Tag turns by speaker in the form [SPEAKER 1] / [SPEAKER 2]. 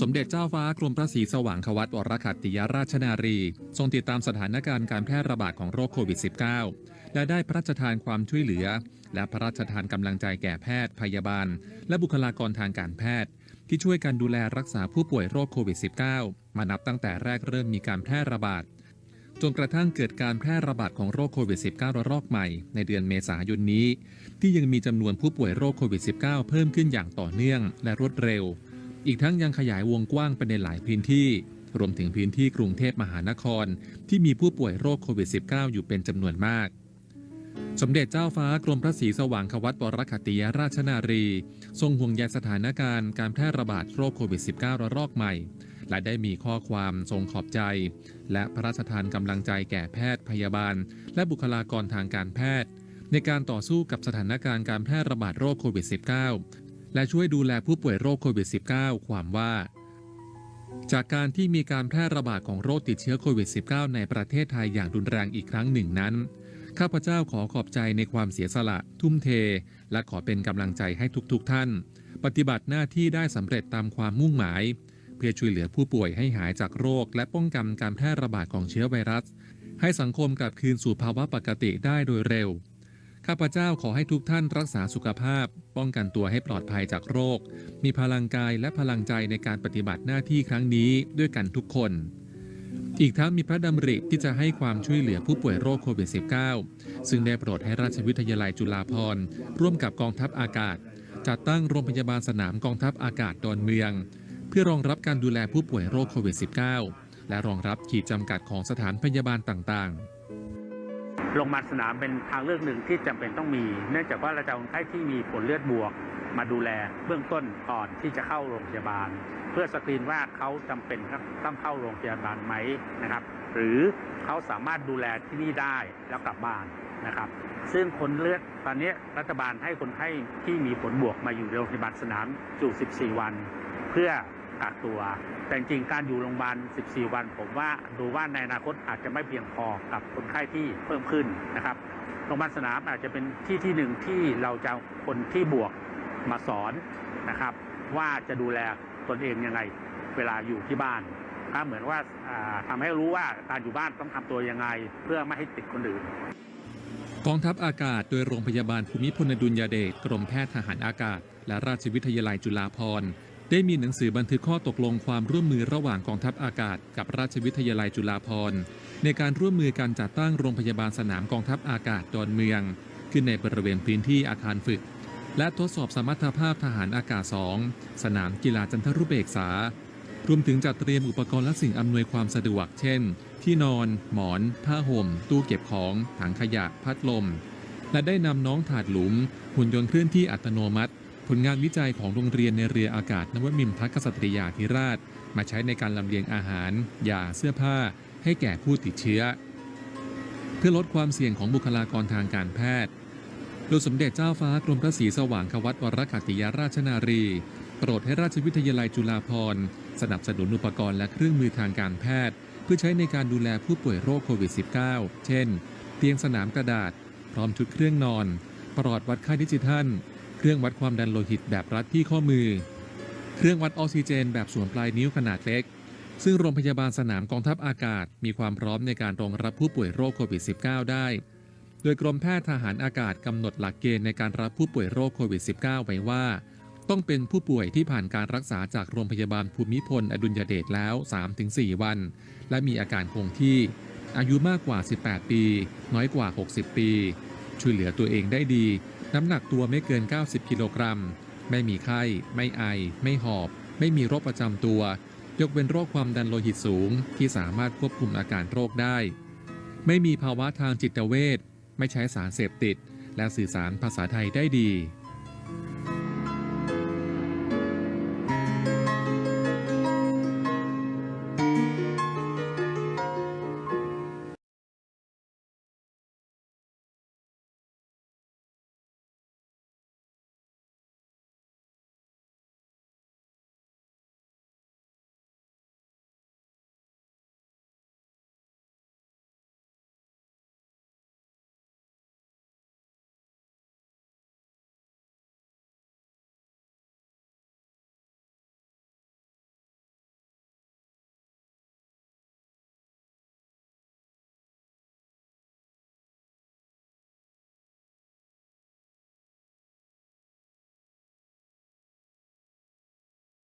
[SPEAKER 1] สมเด็จเจ้าฟ้ากรมพระศรีสว่างควัตวรคัตติยราชนารี ทรงติดตามสถานการณ์การแพร่ระบาดของโรคโควิด -19 และได้พระราชทานความช่วยเหลือ และพระราชทานกำลังใจแก่แพทย์ พยาบาล และบุคลากรทางการแพทย์ ที่ช่วยกันดูแลรักษาผู้ป่วยโรคโควิด -19 มานับตั้งแต่แรกเริ่มมีการแพร่ระบาดจนกระทั่งเกิดการแพร่ระบาดของโรคโควิด -19 ระลอกใหม่ในเดือนเมษายนนี้ ที่ยังมีจำนวนผู้ป่วยโรคโควิด -19 เพิ่มขึ้นอย่างต่อเนื่องและรวดเร็ว อีกทั้งยังขยายวงกว้างไปในหลายพื้นที่ รวมถึงพื้นที่กรุงเทพมหานคร ที่มีผู้ป่วยโรคโควิด -19 อยู่เป็นจำนวนมาก สมเด็จเจ้าฟ้ากรมพระศรีสว่างควัตวรคัตติยราชนารี ทรงห่วงใยสถานการณ์การแพร่ระบาดโรคโควิด -19 ระลอกใหม่ และได้มีข้อความทรงขอบใจ และพระราชทานกำลังใจแก่แพทย์พยาบาล และบุคลากรทางการแพทย์ในการต่อสู้กับสถานการณ์การแพร่ระบาดโรคโควิด -19 และช่วยดูแลผู้ป่วยโรคโควิด -19 ความว่า จากการที่มีการแพร่ระบาดของโรคติดเชื้อโควิด -19 ในประเทศไทยอย่างรุนแรงอีกครั้งหนึ่งนั้น ข้าพเจ้าขอขอบใจในความเสียสละ ทุ่มเท และขอเป็นกำลังใจให้ทุกๆทท่าน ปฏิบัติหน้าที่ได้สำเร็จตามความมุ่งหมาย เพื่อช่วยเหลือผู้ป่วยให้หายจากโรค และป้องกันการแพร่ระบาดของเชื้อไวรัส ให้สังคมกลับคืนสู่ภาวะปกติได้โดยเร็ว ข้าพเจ้าขอให้ทุกท่านรักษาสุขภาพ ป้องกันตัวให้ปลอดภัยจากโรค มีพลังกายและพลังใจในการปฏิบัติหน้าที่ครั้งนี้ด้วยกันทุกคน อีกทั้งมีพระดำริที่จะให้ความช่วยเหลือผู้ป่วยโรคโควิด -19 ซึ่งได้โปรดให้ราชวิทยาลัยจุฬาภรณ์ร่วมกับกองทัพอากาศ จัดตั้งโรงพยาบาลสนามกองทัพอากาศดอนเมือง เพื่อรองรับการดูแลผู้ป่วยโรคโควิด -19 และรองรับขีดจำกัดของสถานพยาบาลต่างๆ
[SPEAKER 2] โรงพยาบาลสนามเป็นทางเลือกหนึ่งที่จำเป็นต้องมี เนื่องจากว่าเราจะเอาคนไข้ที่มีผลเลือดบวก มาดูแลเบื้องต้นก่อนที่จะเข้าโรงพยาบาล เพื่อสกรีนว่าเขาจำเป็นต้องเข้าโรงพยาบาลไหมนะครับ หรือเขาสามารถดูแลที่นี่ได้แล้วกลับบ้านนะครับ ซึ่งคนเลือดตอนนี้รัฐบาลให้คนไข้ที่มีผลบวกมาอยู่โรงพยาบาลสนามอยู่ 14 วัน เพื่อ กักตัว แต่จริงการอยู่โรงพยาบาล 14 วัน ผมว่าดูว่าในอนาคตอาจจะไม่เพียงพอกับคนไข้ที่เพิ่มขึ้นนะครับโรงพยาบาลสนามอาจจะเป็นที่ที่หนึ่งที่เราจะคนที่บวกมาสอนนะครับ ว่าจะดูแลตนเองยังไงเวลาอยู่ที่บ้านก็เหมือนว่าอ่าทำให้รู้ว่าการอยู่บ้านต้องทำตัวยังไง เพื่อไม่ให้ติดคนอื่น
[SPEAKER 1] กองทัพอากาศโดยโรงพยาบาลภูมิพลอดุลยเดชกรมแพทย์ทหารอากาศ และราชวิทยาลัยจุฬาภรณ์ ได้มีหนังสือบันทึกข้อตกลงความร่วมมือระหว่างกองทัพอากาศ กับราชวิทยาลัยจุฬาภรณ์ในการร่วมมือการจัดตั้งโรงพยาบาลสนามกองทัพอากาศดอนเมือง ขึ้นในบริเวณพื้นที่อาคารฝึก และทดสอบสมรรถภาพทหารอากาศ 2 สนามกีฬาจันทรุเบกษารวมถึงจัดเตรียมอุปกรณ์และสิ่งอำนวยความสะดวก เช่น ที่นอน หมอน ผ้าห่ม ตู้เก็บของ ถังขยะ พัดลม และได้นำน้องถาดหลุม หุ่นยนต์เคลื่อนที่อัตโนมัติ ผลงานวิจัยของโรงเรียนในเรืออากาศนวมินทรกษัตริยาธิราช มาใช้ในการลำเลียงอาหารยาเสื้อผ้า ให้แก่ผู้ติดเชื้อ เพื่อลดความเสี่ยงของบุคลากรทางการแพทย์โดยสมเด็จเจ้าฟ้ากรมพระศรีสว่างควัตวรคตติยาราชนารี โปรดให้ราชวิทยาลัยจุฬาภรณ์สนับสนุนอุปกรณ์และเครื่องมือทางการแพทย์ เพื่อใช้ในการดูแลผู้ป่วยโรคโควิด -19 เช่น เตียงสนามกระดาษ พร้อมชุดเครื่องนอน ปลอดวัดค่าดิจิทัล เครื่องวัดความดันโลหิตแบบรัดที่ข้อมือ เครื่องวัดออกซิเจน แบบสวมปลายนิ้วขนาดเล็ก ซึ่งโรงพยาบาลสนามกองทัพอากาศ มีความพร้อมในการรองรับผู้ป่วยโรคโควิด -19 ได้ โดยกรมแพทย์ทหารอากาศกำหนดหลักเกณฑ์ในการรับผู้ป่วยโรคโควิด -19 ไว้ว่า ต้องเป็นผู้ป่วยที่ผ่านการรักษาจากโรงพยาบาลภูมิพลอดุลยเดชแล้ว 3-4 วัน และมีอาการคงที่ อายุมากกว่า 18 ปี น้อยกว่า 60 ปี ช่วยเหลือตัวเองได้ดี น้ำหนักตัวไม่เกิน 90 กิโลกรัม ไม่มีไข้ ไม่ไอ ไม่หอบ ไม่มีโรคประจำตัว ยกเว้นโรคความดันโลหิตสูง ที่สามารถควบคุมอาการโรคได้ ไม่มีภาวะทางจิตเวชไม่ใช้สารเสพติด และสื่อสารภาษาไทยได้ดี